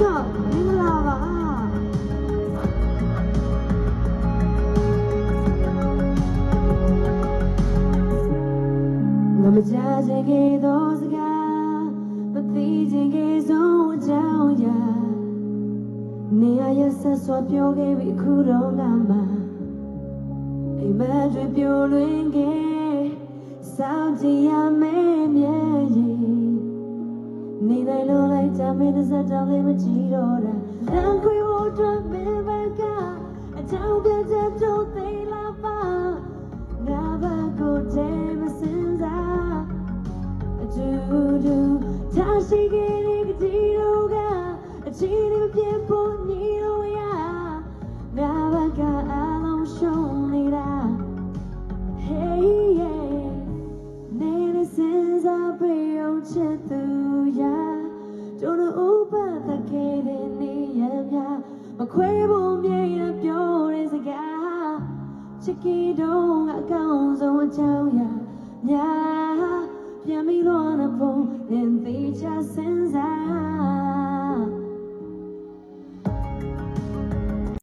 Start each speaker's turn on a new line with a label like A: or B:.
A: ကြောင့်မင်္ဂလာပါငါမကြခြင်းခဲ့သောစကားမသိခြင်းခဲ့ဆုံးအကြောင်းအရာနေရာရဆက်စွာပြောခဲ့ပြီးအခုတော့ငါမှအိမ်မက်တွေပြိုလွင်ခဲ့စောင့်ကြည့်ရမယ် မင်းတစ်စက်တောင်လေးမကြည့်တော့တာလမ်းခွေဟိုအတွက်မင်းဘက်ကအကြောင်းပြချက်တော့သိလာပါငါဘက်ကိုတဲမစင်စားအတူတူထားရှိခဲ့တဲ့ကတိတို့ကအချီးတွေမပြတ်ဖို့ညီလို့ရငါဘက်ကအလုံးရှုံးနေတာ Hey yeah နေနေစင်စားပြေအောင်ချစ်သူ ခွဲဖို့မြေရပြောတဲ့စကားချစ်ကီတော့အကောင်းဆုံးအကြောင်းရာများပြန်ပြီးတော့နဖို့လင်းသေးချစင်စား